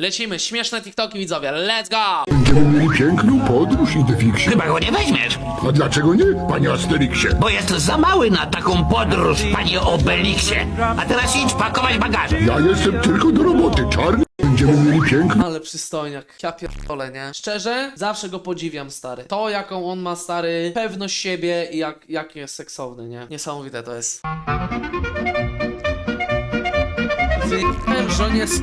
Lecimy, śmieszne TikToki widzowie, let's go! Będziemy mieli piękną podróż, Idefixie. Chyba go nie weźmiesz, A dlaczego nie, panie Asterixie? bo jest za mały na taką podróż, panie Obelixie. A teraz idź pakować bagaże. Ja jestem tylko do roboty, czarny. Będziemy mieli piękną Ale przystojniak, ja pierdolę, nie? Szczerze, zawsze go podziwiam, stary. To, jaką on ma, stary, pewność siebie i jak, jak jest seksowny, nie? Niesamowite to jest. On jest...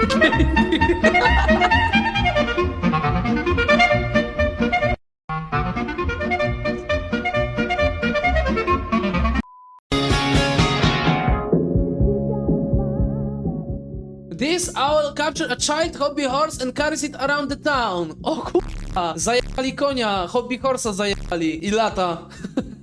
This owl captured a child hobby horse and carries it around the town. O kurwa, zajebali konia, hobby horsa zajebali i lata.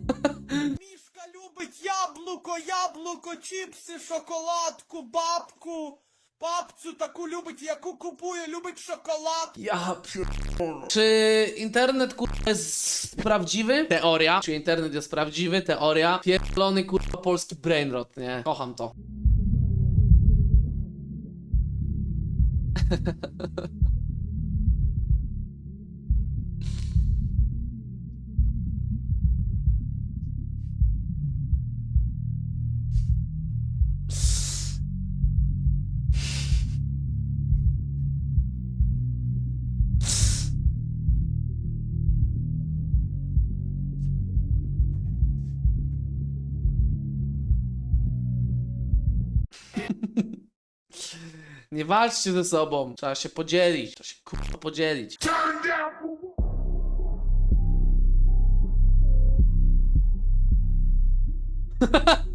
Мішка любить яблуко, яблуко, чіпси, шоколадку, бабку. Бабцю таку любить, яку купує, любить шоколад. Ja pierdolę. Czy internet kurwa jest prawdziwy? Teoria. Czy internet jest prawdziwy? Teoria. Pierdolony kurwa polski brainrot, nie? Kocham to. Nie walczcie ze sobą. Trzeba się podzielić. Trzeba się kurwa podzielić.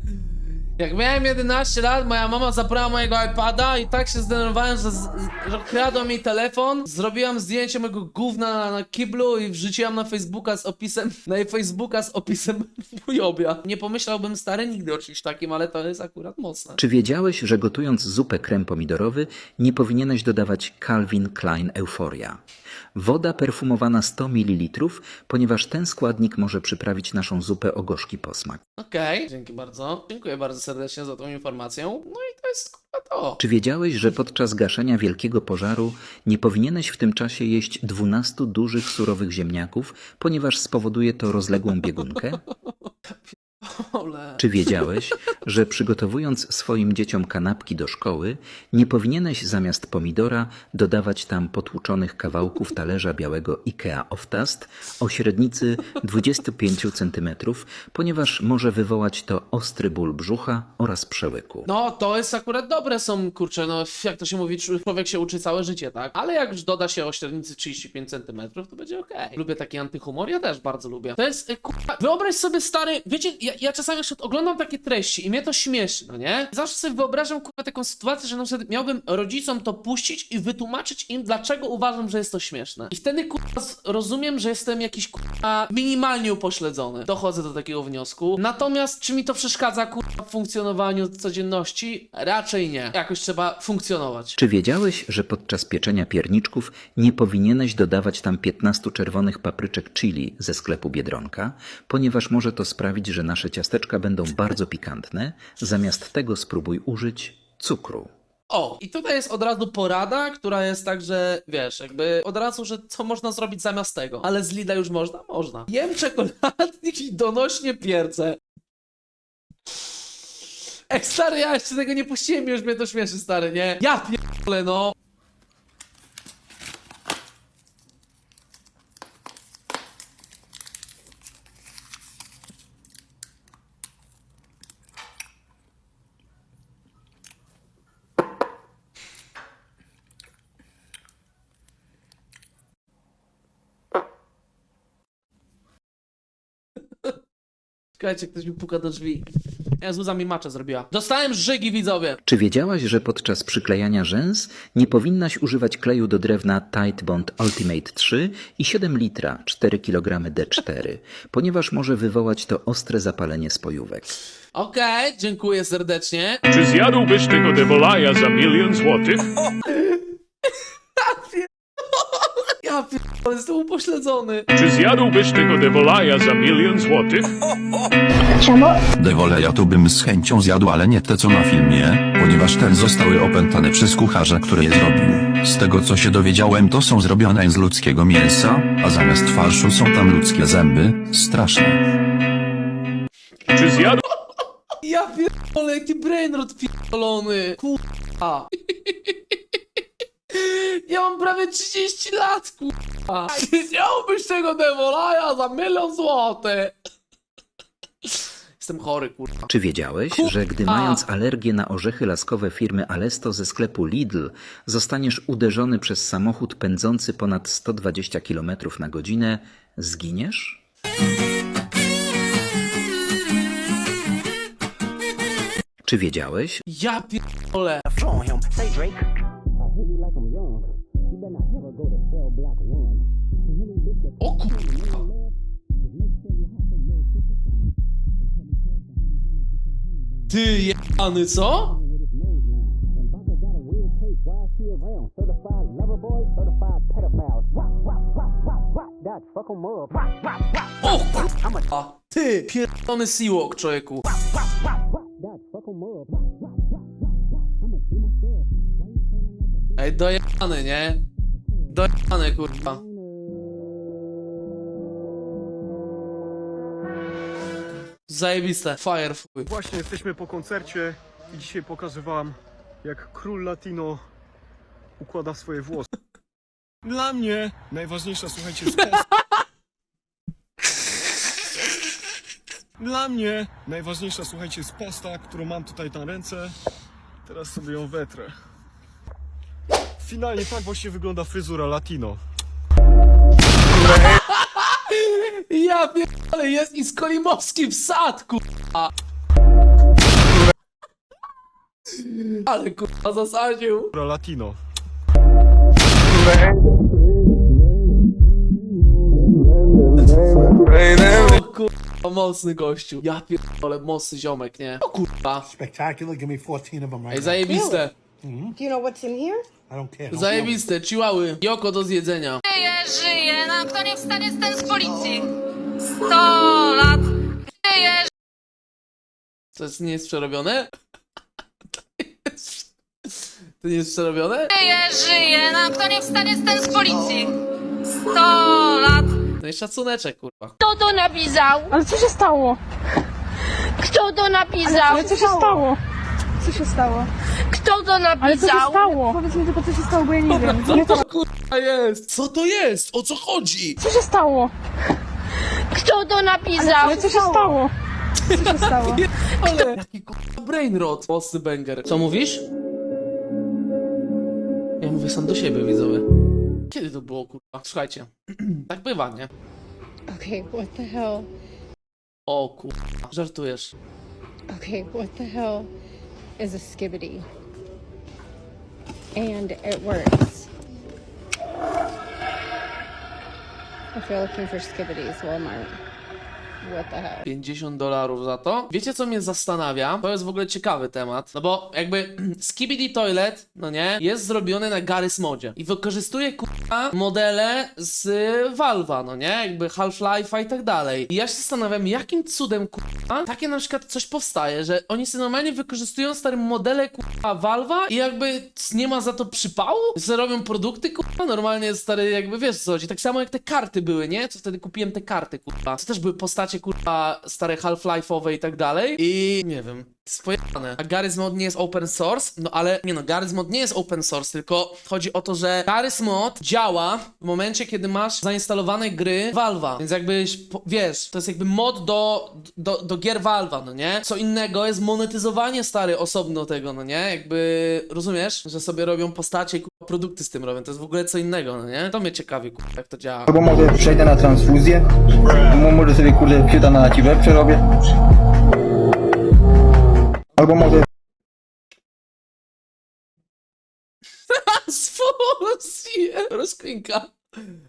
Jak miałem 11 lat, moja mama zabrała mojego iPada i tak się zdenerwowałem, że, z- że kradła mi telefon. Zrobiłam zdjęcie mojego gówna na, kiblu i wrzuciłam na Facebooka z opisem, na jej Facebooka z opisem wujobia. Nie pomyślałbym stary nigdy o czymś takim, ale to jest akurat mocne. Czy wiedziałeś, że gotując zupę krem pomidorowy nie powinieneś dodawać Calvin Klein Euphoria? Woda perfumowana 100 ml, ponieważ ten składnik może przyprawić naszą zupę o gorzki posmak. Okej, dzięki bardzo. Dziękuję bardzo serdecznie za tą informację. No i to jest to. Czy wiedziałeś, że podczas gaszenia wielkiego pożaru nie powinieneś w tym czasie jeść 12 dużych surowych ziemniaków, ponieważ spowoduje to rozległą biegunkę? Czy wiedziałeś, że przygotowując swoim dzieciom kanapki do szkoły, nie powinieneś zamiast pomidora dodawać tam potłuczonych kawałków talerza białego IKEA Oftast o średnicy 25 cm, ponieważ może wywołać to ostry ból brzucha oraz przełyku? No, to jest akurat dobre są, kurczę, no jak to się mówi, człowiek się uczy całe życie, tak? Ale jak już doda się o średnicy 35 cm, to będzie okej. Lubię taki antyhumor, ja też bardzo lubię. To jest, y, kurwa, wyobraź sobie stary, wiecie, ja, ja czasami już oglądam takie treści i mnie to śmieszy, no nie? Zawsze sobie wyobrażam, kurwa, taką sytuację, że na przykład miałbym rodzicom to puścić i wytłumaczyć im, dlaczego uważam, że jest to śmieszne. I wtedy, kurwa, rozumiem, że jestem jakiś, kurwa, minimalnie upośledzony. Dochodzę do takiego wniosku. Natomiast, czy mi to przeszkadza, kurwa, w funkcjonowaniu codzienności? Raczej nie. Jakoś trzeba funkcjonować. Czy wiedziałeś, że podczas pieczenia pierniczków nie powinieneś dodawać tam 15 czerwonych papryczek chili ze sklepu Biedronka, ponieważ może to sprawić, że nasze ciasteczka będą bardzo pikantne? Zamiast tego spróbuj użyć cukru. O, i tutaj jest od razu porada, która jest tak, że wiesz, jakby od razu, że co można zrobić zamiast tego. Ale z Lida już można? Można. Jem czekoladnik i donośnie pierdzę. Ej, stary, ja jeszcze tego nie puściłem, już mnie to śmieszy, stary, nie? Ja pierdolę, no. Czekajcie, ktoś mi puka do drzwi. Ja z łzami maczę zrobiła. Dostałem żygi, widzowie. Czy wiedziałaś, że podczas przyklejania rzęs nie powinnaś używać kleju do drewna Tite Bond Ultimate 3 i 7 litra 4 kg D4, ponieważ może wywołać to ostre zapalenie spojówek? Okej, dziękuję serdecznie. Czy zjadłbyś tego devolaja za milion złotych? Ja pierdolę, jestem upośledzony. Czy zjadłbyś tego Devolaja za milion złotych? Dewoleja to bym z chęcią zjadł, ale nie te co na filmie, ponieważ ten zostały opętane przez kucharza, który je zrobił. Z tego co się dowiedziałem to są zrobione z ludzkiego mięsa, a zamiast farszu są tam ludzkie zęby. Straszne. Czy zjadł... Ja pierdolę, jaki brainrot pierdolony. Kurwa. Ja mam prawie 30 lat, kurwa. Nie Chciałbyś tego Devolaja za milion złotych. Jestem chory, kurwa. Czy wiedziałeś, że gdy mając alergię na orzechy laskowe firmy Alesto ze sklepu Lidl, zostaniesz uderzony przez samochód pędzący ponad 120 km na godzinę, zginiesz? Czy wiedziałeś, Ja pierdolę. O kurwa. Ty jebany, co? O kurwa. Ty, pierdolony Seawalk, człowieku. Ej, dojebany, nie? Dojebany, kurwa. Zajebiste, fire fuj. Właśnie jesteśmy po koncercie i dzisiaj pokazywałam, jak król latino układa swoje włosy. Dla mnie najważniejsza, słuchajcie, jest. Dla mnie najważniejsza, słuchajcie, jest posta, którą mam tutaj na ręce. Teraz sobie ją wetrę. Finalnie tak właśnie wygląda fryzura latino. Ja pierdolę, jest i skolimowski wsad, kurwa. Ale kurwa zasadził. Fryzura latino. O kurwa, mocny gościu. Ja pierdolę, mocny ziomek, nie? O kurwa. Spectacular. Give me 14 of them right Ej, zajebiste. Do you know what's in here? I don't care. Zajebiste, chiłały. Joko do zjedzenia. Żyje, żyje, no kto nie wstanie z ten z policji? 100 lat. Żyje, To jest, nie jest przerobione? To jest, to nie jest przerobione? żyje, żyje, no kto nie wstanie z ten z policji? 100 lat. No i szacuneczek, kurwa. Kto to napisał? Ale co się stało? Kto to napisał? Ale co się stało? Co się stało? Kto to Ale co się napisał? stało? Powiedz mi tylko, co się stało, bo ja nie wiem. Co to kurwa jest? Co to jest? O co chodzi? Co się stało? Kto to napisał? Ale co się stało? Co się stało? Ale jaki kurwa brainrot. Mocny banger. Co mówisz? Ja mówię sam do siebie, widzowie. Kiedy to było, kurwa? Słuchajcie. tak bywa, nie? Okay, what the hell? O kurwa. Żartujesz. Okay, what the hell is a skibbity? And it works. If you're looking for skibbities, Walmart. What the hell? 50 dolarów za to. Wiecie, co mnie zastanawia? To jest w ogóle ciekawy temat. No bo jakby Skibidi Toilet, no nie, jest zrobiony na Garry's Modzie. I wykorzystuje modele z Valve'a, no nie? Jakby Half-Life'a i tak dalej. I ja się zastanawiam, jakim cudem kurwa takie na przykład coś powstaje, że oni sobie normalnie wykorzystują stare modele kurwa Valve'a i jakby nie ma za to przypału? Że robią produkty kurwa, normalnie stary jakby wiesz co chodzi. Tak samo jak te karty były, nie? Co wtedy kupiłem te karty kurwa. To też były postacie kurwa stare Half-Life'owe i tak dalej. I nie wiem. A Garry's Mod nie jest open source, no ale nie no, Garry's Mod nie jest open source, tylko chodzi o to, że Garry's Mod działa w momencie, kiedy masz zainstalowane gry Valve'a. Więc jakbyś, wiesz, to jest jakby mod do, do, do gier Valve'a, no nie? Co innego jest monetyzowanie stary osobno tego, no nie? Jakby, rozumiesz? Że sobie robią postacie i produkty z tym robią. To jest w ogóle co innego, no nie? To mnie ciekawi, kurwa, jak to działa. Albo może przejdę na transfuzję, albo może sobie kurde fiuta na naciwę przerobię. Albo może Sfusję! Rozkwinka.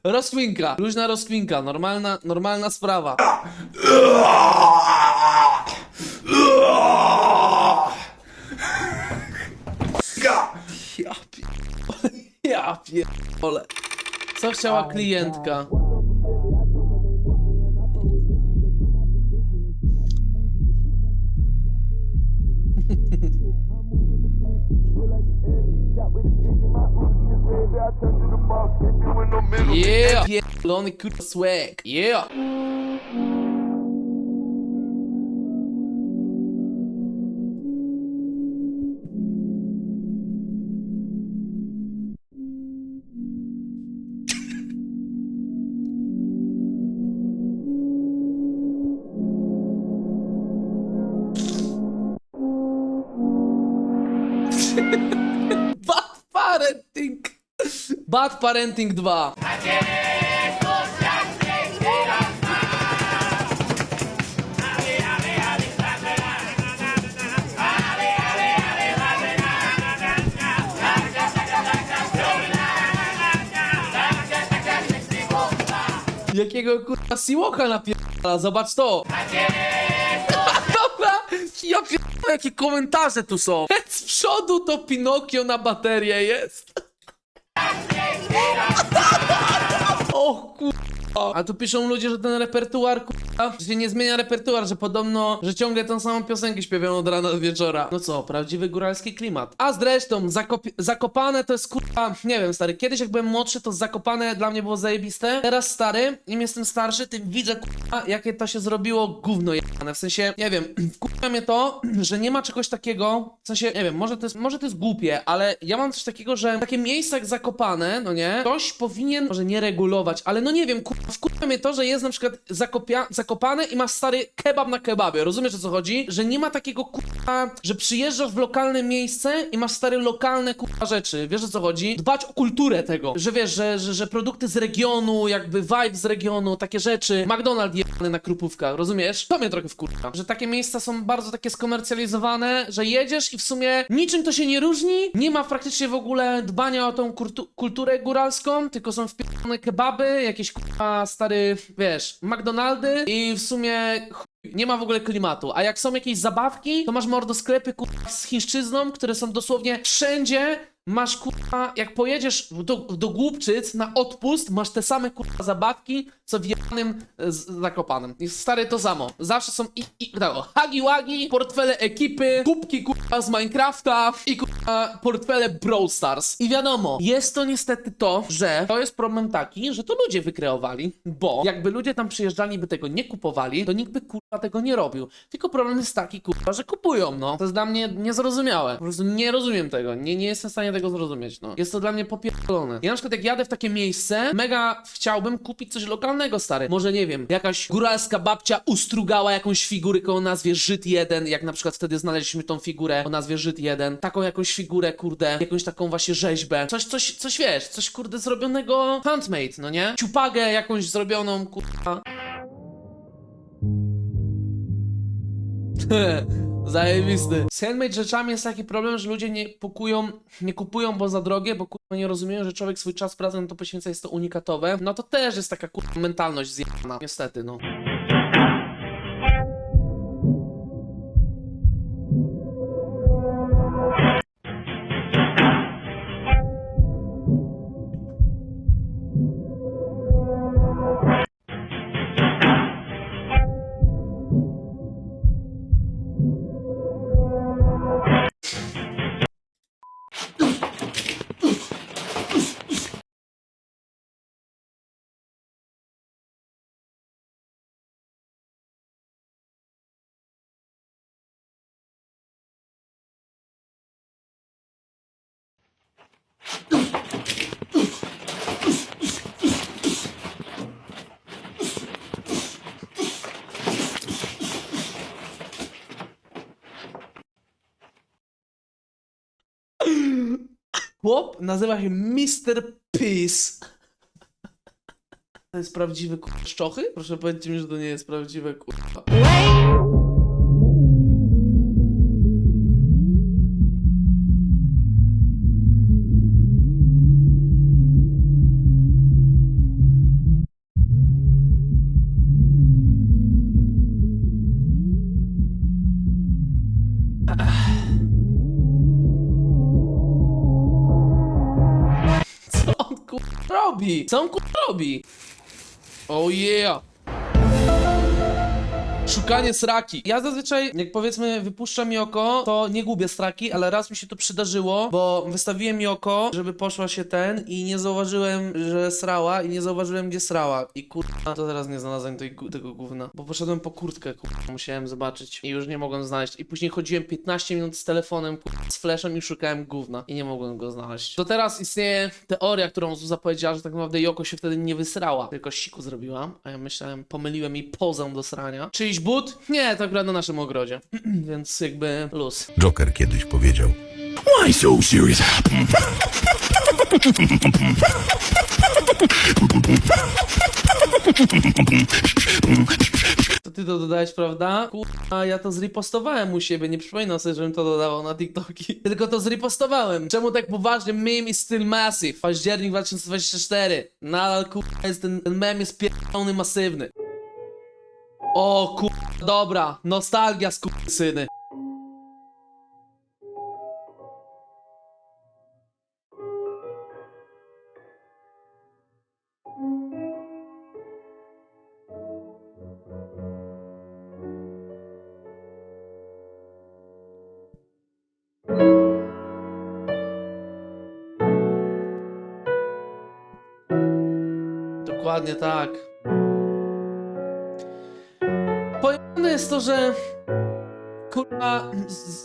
Rozkwinka. Luźna rozkwinka. Normalna, normalna sprawa. Ja pierdolę. Ja pierdolę. Co chciała klientka? Yeah! Pierdolony kurwa swag. Yeah! Bad Parenting 2. Jakiego kurwa Siłoka napierdala, zobacz to! Dobra, ja pierdolę, jakie komentarze tu są! Z przodu to Pinokio na baterię jest! Orkut. O! A tu piszą ludzie, że ten repertuar kurwa, że się nie zmienia repertuar, że podobno, że ciągle tą samą piosenkę śpiewają od rana do wieczora. No co, prawdziwy góralski klimat. A zresztą, zakop- Zakopane to jest kurwa, nie wiem stary, kiedyś jak byłem młodszy, to Zakopane dla mnie było zajebiste. Teraz stary, im jestem starszy, tym widzę kurwa, jakie to się zrobiło gówno jebane. W sensie, nie wiem, wkurwia mnie to, że nie ma czegoś takiego, w sensie, nie wiem, może to jest, może to jest głupie, ale ja mam coś takiego, że takie miejsca jak Zakopane, no nie, ktoś powinien, może nie regulować, ale no nie wiem, kurwa, wkurwia mnie to, że jest na przykład zakopia, Zakopane i masz stary kebab na kebabie, rozumiesz o co chodzi? Że nie ma takiego kurwa, że przyjeżdżasz w lokalne miejsce i masz stary lokalne kurwa rzeczy, wiesz o co chodzi? Dbać o kulturę tego, że wiesz, że, że, że produkty z regionu, jakby vibe z regionu, takie rzeczy, McDonald's jebany na krupówkach, rozumiesz? To mnie trochę wkurwa, że takie miejsca są bardzo takie skomercjalizowane, że jedziesz i w sumie niczym to się nie różni, nie ma praktycznie w ogóle dbania o tą kurtu- kulturę góralską, tylko są wpierdolone kebaby, jakieś kurwa stary, wiesz, McDonaldy i w sumie nie ma w ogóle klimatu. A jak są jakieś zabawki, to masz mordo sklepy kurwa z chińszczyzną, które są dosłownie wszędzie. Masz kurwa, jak pojedziesz do, do Głubczyc na odpust, masz te same kurwa zabawki, co w jebanym e, z- Zakopanem. I stary to samo. Zawsze są i, i tak, o, hagi wagi, portfele ekipy, kubki kurwa z Minecrafta i kurwa portfele Brawl Stars. I wiadomo, jest to niestety to, że to jest problem taki, że to ludzie wykreowali, bo jakby ludzie tam przyjeżdżali, by tego nie kupowali, to nikt by kurwa tego nie robił. Tylko problem jest taki kurwa, że kupują, no. To jest dla mnie niezrozumiałe. Po prostu nie rozumiem tego. Nie, nie jestem w stanie tego zrozumieć, no. Jest to dla mnie popierdolone. Ja na przykład jak jadę w takie miejsce, mega chciałbym kupić coś lokalnego, stary. Może nie wiem, jakaś góralska babcia ustrugała jakąś figurkę o nazwie Żyd 1, jak na przykład wtedy znaleźliśmy tą figurę o nazwie Żyd 1. Taką jakąś figurę, kurde, jakąś taką właśnie rzeźbę. Coś, coś, coś wiesz, coś kurde zrobionego handmade, no nie? Ciupagę jakąś zrobioną, kurwa. Zajebisty. Z handmade rzeczami jest taki problem, że ludzie nie kupują, nie kupują, bo za drogie, bo kurwa nie rozumieją, że człowiek swój czas pracy na to poświęca, jest to unikatowe. No to też jest taka kurwa mentalność zjebana. Niestety, no. Chłop nazywa się Mr. Peace. To jest prawdziwy kurwa szczochy? Proszę powiedzcie mi, że to nie jest prawdziwe kurwa. Robi? Co on robi? Oh yeah! Szukanie sraki. Ja zazwyczaj, jak powiedzmy, wypuszcza mi oko, to nie gubię straki, ale raz mi się to przydarzyło, bo wystawiłem mi oko, żeby poszła się ten i nie zauważyłem, że srała i nie zauważyłem, gdzie srała. I kurwa, to teraz nie znalazłem tej, tego gówna. Bo poszedłem po kurtkę, kurwa, musiałem zobaczyć i już nie mogłem znaleźć. I później chodziłem 15 minut z telefonem, kurwa, z flashem i szukałem gówna i nie mogłem go znaleźć. To teraz istnieje teoria, którą Zuza powiedziała, że tak naprawdę Joko się wtedy nie wysrała, tylko siku zrobiła, a ja myślałem, pomyliłem jej pozę do srania. Czyjś but? Nie, to akurat na naszym ogrodzie. Więc jakby luz. Joker kiedyś powiedział. Why so serious? To ty to dodałeś, prawda? Kurwa, ja to zrepostowałem u siebie, nie przypominam sobie, żebym to dodawał na TikToki. Tylko to zrepostowałem. Czemu tak poważnie? Meme is still massive. Październik 2024. Nadal kurwa jest ten, ten mem jest pierdolony masywny. O kurwa, dobra. Nostalgia syny. Dokładnie tak. Jest to, że kurwa,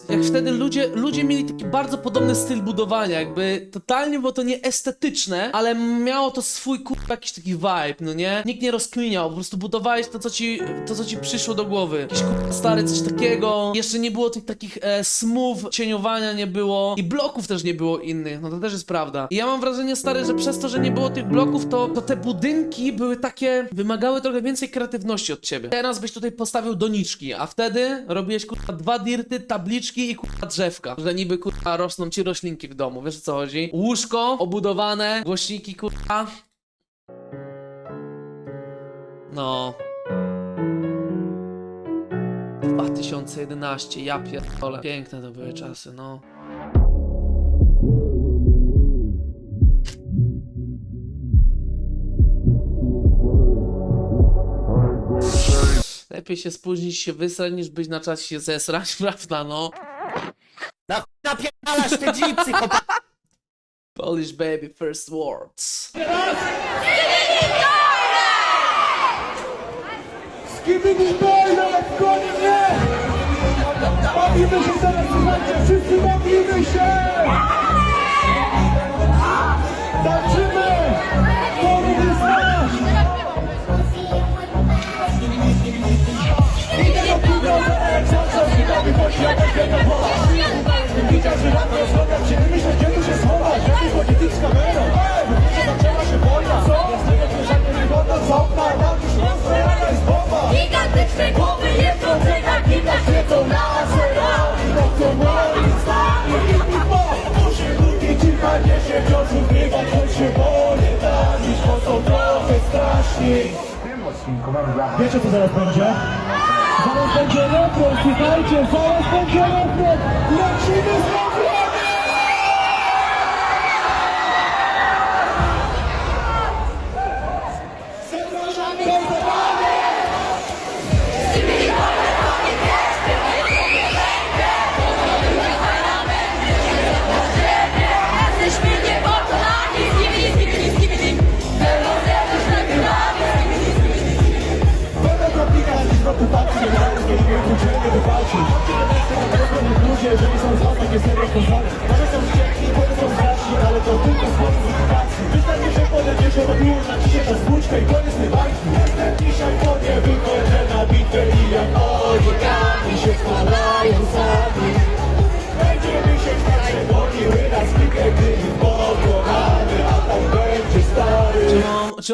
jak wtedy ludzie, ludzie mieli taki bardzo podobny styl budowania, jakby totalnie było to nieestetyczne, ale miało to swój kurwa jakiś taki vibe, no nie? Nikt nie rozkminiał, po prostu budowałeś to, co ci, to, co ci przyszło do głowy. Jakiś kurwa stary, coś takiego. Jeszcze nie było tych takich e, smooth cieniowania nie było i bloków też nie było innych, no to też jest prawda. I ja mam wrażenie, stary, że przez to, że nie było tych bloków, to, to te budynki były takie, wymagały trochę więcej kreatywności od ciebie. Teraz byś tutaj postawił doniczki, a wtedy robiłeś kurwa dwa dirty, tabliczki i kurwa drzewka, że niby kurwa rosną ci roślinki w domu, wiesz o co chodzi? Łóżko obudowane, głośniki kurwa. No. 2011, ja pierdolę. Piękne to były czasy, no. Lepiej się spóźnić się wysrać, niż być na czasie się zesrać, prawda, no? Napierdalasz te dzipsy, Polish baby, first words. Boyle, goni mnie! Bawimy się teraz, słuchajcie, wszyscy bawimy się! Tańczymy! Zawsze witamy, choć ja tak biegam woła. Widział, że rano rozmawiam się, myślę, gdzie tu się schować. Jak tu chodzi typ z kamerą? Bo zaczęła się wojna, co? Ja z okna, tam już rozstrojona jest bomba. Gigantyczne głowy jeżdżą na gimnach Świecą nasze rany, to moi stary I po muszę lubię cicha, nie się wciąż ukrywać Choć się boję trochę Wiecie co zaraz będzie? Będzie refren, słuchajcie, zaraz będzie refren Lecimy z Thank you.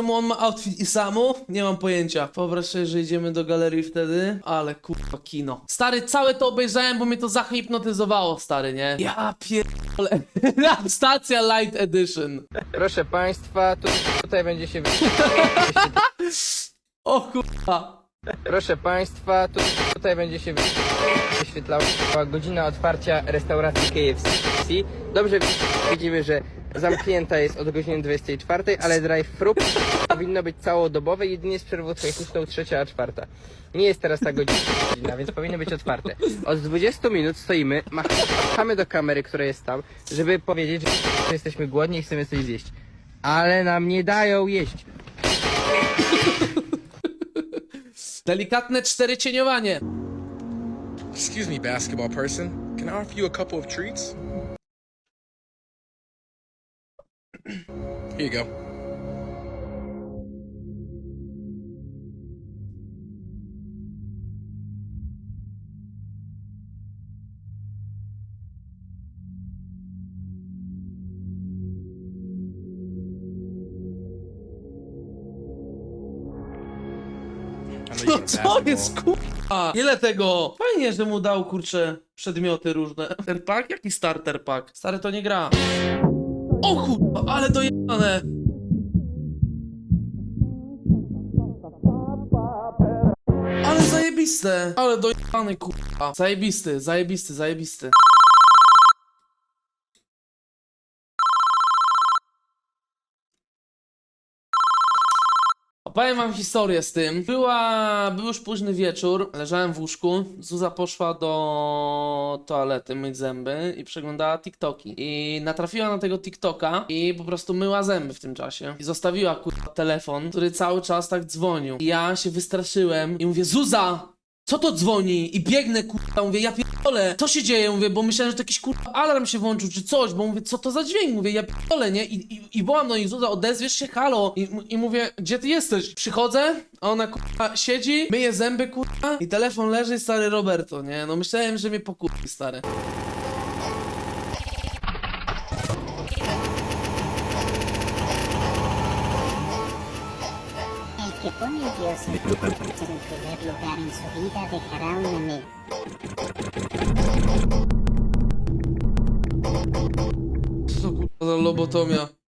Czemu on, ma outfit i samu? Nie mam pojęcia. Wyobraź sobie, że idziemy do galerii wtedy, ale kurwa kino. Stary, całe to obejrzałem, bo mnie to zahipnotyzowało, stary, nie? Ja pierdolę. Stacja Light Edition. Proszę państwa, tu, tutaj będzie się O kurwa. Proszę państwa, tu, tutaj będzie się wyświetlała godzina otwarcia restauracji KFC. Dobrze widzimy, że zamknięta jest od godziny 24, ale drive-thru powinno być całodobowe, jedynie z przerwą techniczną trzecia a czwarta. Nie jest teraz ta godzina, więc powinno być otwarte. Od 20 minut stoimy, machamy do kamery, która jest tam, żeby powiedzieć, że jesteśmy głodni i chcemy coś zjeść. Ale nam nie dają jeść. Delikatne cztery cieniowanie. Excuse me, basketball person. Can I offer you a couple of treats? Here you go. Co jest kurwa? Ile tego? Fajnie, że mu dał kurczę przedmioty różne. Ten pack? Jaki starter pack? Stary to nie gra. O kurwa, ale dojebane. Ale zajebiste. Ale dojebany kurwa. Zajebisty, zajebisty, zajebisty. Opowiem wam historię z tym. Była, był już późny wieczór, leżałem w łóżku, Zuza poszła do toalety myć zęby i przeglądała TikToki. I natrafiła na tego TikToka i po prostu myła zęby w tym czasie. I zostawiła kurwa telefon, który cały czas tak dzwonił. I ja się wystraszyłem i mówię, Zuza! Co to dzwoni? I biegnę, kurwa, mówię, ja pierdolę, co się dzieje? Mówię, bo myślałem, że to jakiś kurwa alarm się włączył, czy coś, bo mówię, co to za dźwięk? Mówię, ja pierdolę, nie? I, i, i wołam do nich, Zuza, odezwiesz się, halo? I, I mówię, gdzie ty jesteś? Przychodzę, a ona kurwa siedzi, myje zęby, kurwa, i telefon leży, stary Roberto, nie? No myślałem, że mnie pokurwi, stary. Que pone Dios en primer lugar en su vida dejará un amigo. Co to kurwa za lobotomia?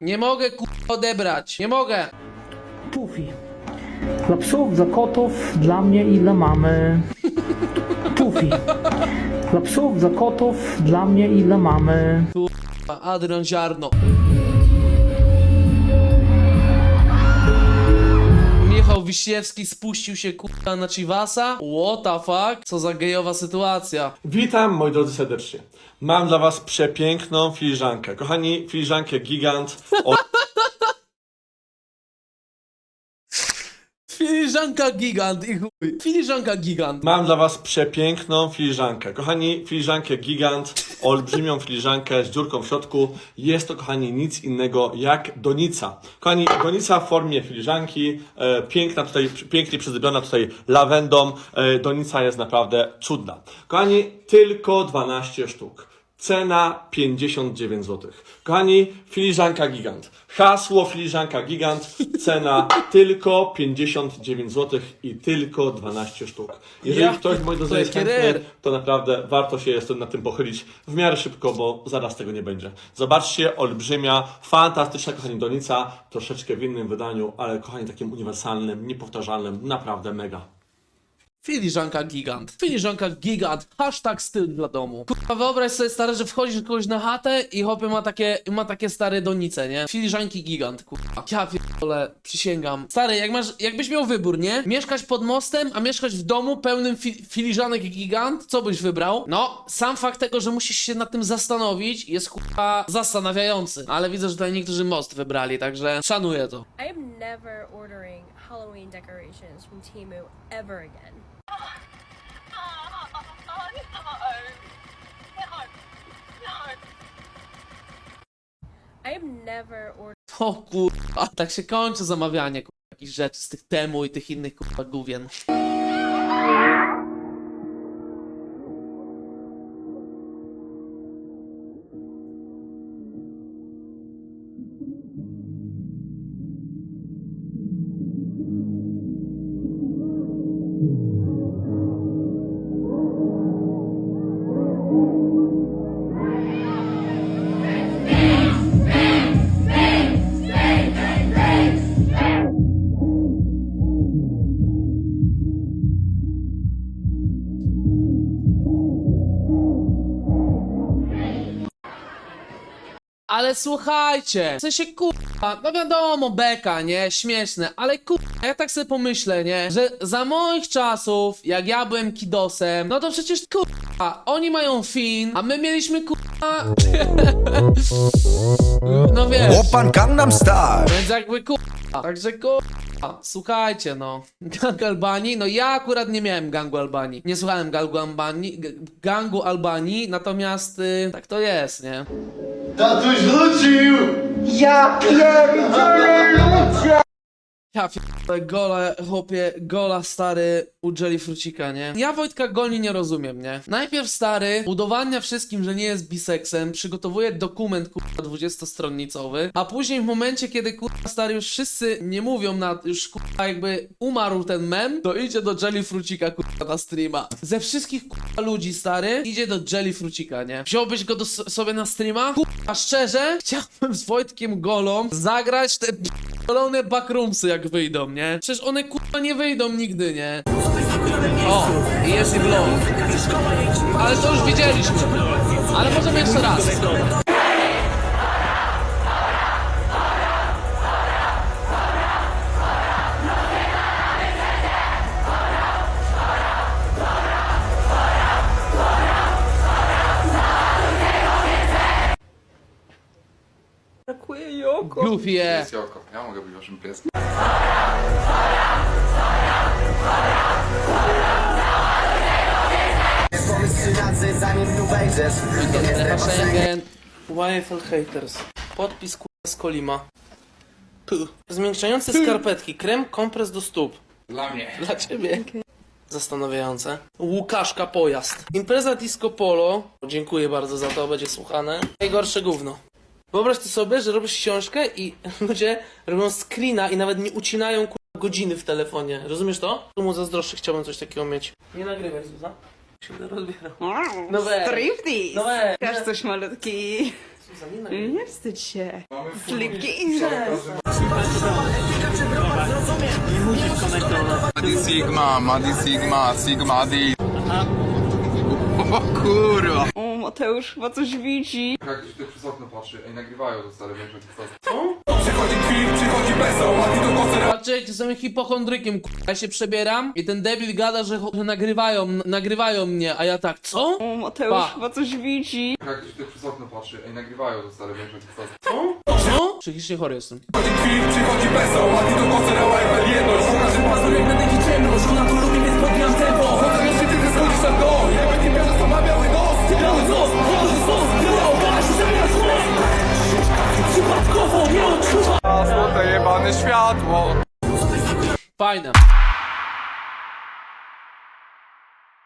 Nie mogę kurwa odebrać, nie mogę. Pufi. Dla psów, dla kotów, dla mnie i dla mamy. Pufi. Dla psów, dla kotów, dla mnie i dla mamy. Kurwa, Adrian Ziarno. Michał Wiśniewski spuścił się kurwa na Chivasa? What the fuck? Co za gejowa sytuacja. Witam moi drodzy serdecznie. Mam dla was przepiękną filiżankę. Kochani, filiżankę gigant. O... Filiżanka gigant i chuj. Filiżanka gigant. Mam dla was przepiękną filiżankę. Kochani, filiżankę gigant, olbrzymią filiżankę z dziurką w środku. Jest to, kochani, nic innego jak donica. Kochani, donica w formie filiżanki, e, piękna tutaj, pięknie przyzdobiona tutaj lawendą. E, donica jest naprawdę cudna. Kochani, tylko 12 sztuk. Cena 59 zł. Kochani, filiżanka gigant. Hasło filiżanka gigant. Cena tylko 59 zł i tylko 12 sztuk. Jeżeli Ja ktoś, moi drodzy, jest chętny, to naprawdę warto się jest nad tym pochylić w miarę szybko, bo zaraz tego nie będzie. Zobaczcie, olbrzymia, fantastyczna, kochani, donica, troszeczkę w innym wydaniu, ale kochani, takim uniwersalnym, niepowtarzalnym, naprawdę mega. Filiżanka gigant. Filiżanka gigant. Hashtag styl dla domu. Kurwa, wyobraź sobie stary, że wchodzisz kogoś na chatę i hopy ma takie, ma takie stare donice, nie? Filiżanki gigant, kurwa. Ja pierdolę, przysięgam. Stary, jak masz, jakbyś miał wybór, nie? Mieszkać pod mostem, a mieszkać w domu pełnym fi filiżanek gigant, co byś wybrał? No, sam fakt tego, że musisz się nad tym zastanowić jest kurwa zastanawiający. Ale widzę, że tutaj niektórzy most wybrali, także szanuję to. I am never ordering Halloween decorations from Timu ever again. O kurwa, tak się kończy zamawianie kurwa, jakichś rzeczy z tych temu i tych innych kurwa gówien. Słuchajcie, w sensie kurwa, no wiadomo, beka, nie, śmieszne, ale kurwa, ja tak sobie pomyślę, nie, że za moich czasów, jak ja byłem kidosem, no to przecież kurwa, oni mają fin, a my mieliśmy kurwa, no wiesz, Open Gangnam Style. więc jakby kurwa, także kurwa, słuchajcie no, gang Albanii, no ja akurat nie miałem gangu Albanii, nie słuchałem gangu Albanii, gangu Albanii, natomiast y, tak to jest, nie. Tatuś wrócił! Ja pierdolę ludzie! Ja pierdolę, gola, chłopie, gola stary u Jelly Frucika, nie? Ja Wojtka Goli nie rozumiem, nie? Najpierw stary udowadnia wszystkim, że nie jest biseksem, przygotowuje dokument, kurwa, 20-stronnicowy, a później w momencie, kiedy, kurwa, stary, już wszyscy nie mówią na, już, kurwa, jakby umarł ten mem, to idzie do Jelly Frucika, kurwa, na streama. Ze wszystkich, kurwa, ludzi, stary, idzie do Jelly Frucika, nie? Wziąłbyś go do, sobie na streama? Kurwa, szczerze, chciałbym z Wojtkiem Golą zagrać te Kolone backroomsy jak wyjdą, nie? Przecież one kurwa nie wyjdą nigdy, nie? O, i jest i vlog. Ale to już widzieliśmy. Ale możemy jeszcze raz. Brakuje Joko. Goofie. Ja mogę być waszym pieskiem. Schengen. YFL Haters. Podpis kurwa z Kolima. Puh. Zmiękczające skarpetki. Krem kompres do stóp. Dla mnie. Dla ciebie. Zastanawiające. Łukaszka pojazd. Impreza Disco Polo. Dziękuję bardzo za to, będzie słuchane. Najgorsze gówno. Wyobraź ty sobie, że robisz książkę i ludzie robią screena i nawet nie ucinają kurwa, godziny w telefonie. Rozumiesz to? Tu mu zazdroszczę, chciałbym coś takiego mieć. Nie nagrywaj, Zuza. Się rozbieram. No weź. Striptease! No weź. Coś malutki. Zuza, nie. Nie wstydź się. Slipki. Madi Sigma, Madi Sigma, Sigma D. O kurwa. Mateusz chyba coś widzi. Jak ktoś tutaj przez okno patrzy, ej nagrywają to stare większość kwestii. Patrzcie, jestem hipochondrykiem, k***a. Ja się przebieram i ten debil gada, że, że nagrywają, n- nagrywają mnie, a ja tak, co? O, Mateusz Pa. chyba coś widzi. Jak ktoś tutaj przez okno patrzy, ej nagrywają to stare większość kwestii. Co? Psychicznie chory jestem. Złote jebane światło. Fajne.